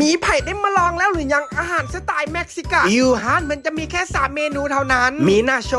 มีไผ่ได้มาลองแล้วหรือยังอาหารสไตล์เม็กซิกันอยู่ฮานมันจะมีแค่ 3 เมนูเท่านั้น มีนาโช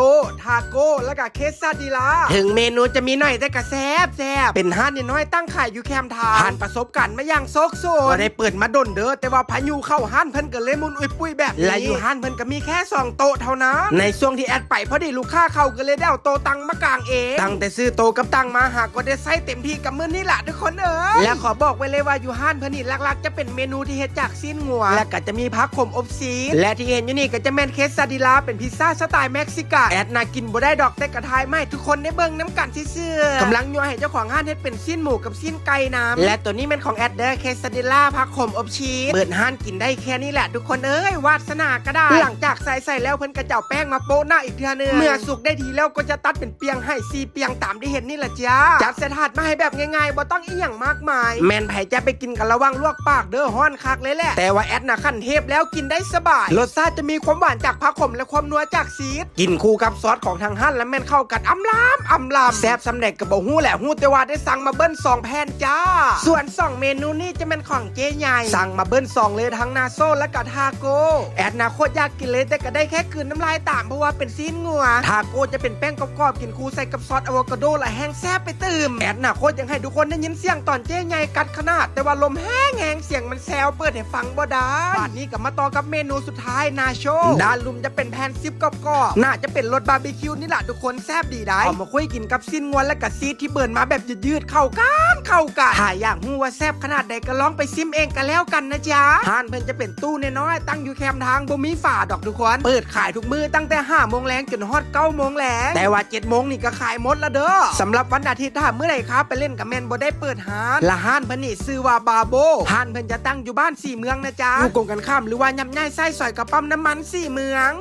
ทาโก้ แล้วก็เคสซาดิลา ถึงเมนูจะมีหน่อยแต่ก็แซบแซบเป็นฮานเนี่ยน้อยตั้งขายอยู่แคมป์ทางผ่านประสบการณ์มาอย่างโซกโซนบ่ได้เปิดมาดนเด้อแต่ว่าพายุเข้าฮานเพิ่นก็เลยมุนอุยปุยแบบนี้และอยู่ฮานเพิ่นก็มีแค่สองโต๊ะเท่านั้น ในช่วงที่แอดไปพอดีลูกค้าเข้าก็เลยได้เอาโต๊ะตังมากางเองตั้งแต่ซื้อโต๊ะกับตังมาหากก็ได้ใส่เต็มที่กับมื้อนี้แหละทุกคนเอ้ยและขอบอกไว้เลยว่าอยู่ฮานเพิ่นนี่หลักๆ จะเป็นเมนูที่เฮ็ดจากซีนงัว และก็จะมีผักขมอบซีสและที่เห็นอยู่นี่ก็จะแม่นเคสซาดิลาเป็นพิซซ่าสไตล์เม็กซิกันแอดน่ากินบ่ได้ดอกแต่กระทายไม่ทุกคนได้เบิ่งน้ำกันซื่อๆกำลังยัวให้เจ้าของห้านเฮ็ดเป็นซีนหมูกับซีนไก่น้ำและตัวนี้เป็นของแอดเดอร์เคสซาดิลาผักขมอบชีสเปิดห้านกินได้แค่นี้แหละ ทุกคนเอ้ยวาสนาก็ได้หลังจากใส่ใส่แล้วเพิ่นกระเจ้าแป้งมาโปะหน้าอีกเทื่อนึงเมื่อสุกได้ทีแล้วก็จะตัดเป็นเปียงให้ซีเปียงตามที่เห็นนี่แหละจ้าจัดเสถาดมาให้แบบง่ายๆบ่ต้องอีหยังมากมาย แมนไผจะไปกินกันระวังลวกปากเด้อฮ้อนคักเลยแหละ แต่ว่าแอดน่ะขั้นเทพแล้วกินได้สบาย รสชาติจะมีความหวานจากผักขมและความนัวจากซีดกินคู่กับซอสของทางฮั่นและแม่นเข้ากันอำลามอำลามแซ่บสำเร็จกับบ่ฮู้แหละฮู้แต่ว่าได้สั่งมาเบิ้ลสองแผ่นจ้า ส่วนสองเมนูนี้จะเป็นของเจ๊ใหญ่สั่งมาเบิ้ลสองเลยทั้งนาโซและก็ทาโก้แอดนาโคตรอยากกินเลยแต่ก็ได้แค่กืนน้ำลายตามเพราะว่าเป็นซีนงัวทาโก้จะเป็นแป้งกรอบๆกินคู่ใส่กับซอสอะโวคาโดและแห้งแซ่บไปตื่มแอดนาโคตรยังให้ทุกคนได้ยินเสียงตอนเจ๊ใหญ่กัดขนาด แต่ว่าลมแห้งแหงเสียงมันแซวเปิดให้ฟังบ่ได้บาดนี้ก็มาต่อกับเมนูสุดท้ายนาโชด้านลุมจะเป็นแผ่นซิปกรอบๆน่าจะเป็นรสบาร์บีคิวนี่แหละทุกคนแซ่บดีได้เอามาคุยกินกับซินงวนและกับซีดที่เบิร์นมาแบบยืดๆเข้ากันเข้ากันถ้าอยากหูว่าแซ่บขนาดใดก็ลองไปซิมเองกันแล้วกันนะจ๊ะห้านเพิ่นจะเป็นตู้น้อยๆตั้งอยู่แคมทางบ่มีฝาดอกทุกคนเปิดขายทุกมื้อตั้งแต่5โมงแรงจนฮอด9โมงแรงแต่ว่า7โมงนี่ก็ขายหมดละเด้อสำหรับวันอาทิตย์ถ้าเมื่อไหร่ครับไปเล่นกับแมนบ่ได้เปิดห้านและห้านเพิ่นนี่ชื่อว่าบาโบห้านเพิ่นจะตั้งอยู่บ้านานสี่เมืองนะจ๊ะอยู่กงกันข้ามหรือว่าย่ำย่ายไส้สอยกระปั๊มน้ำมันสี่เมือง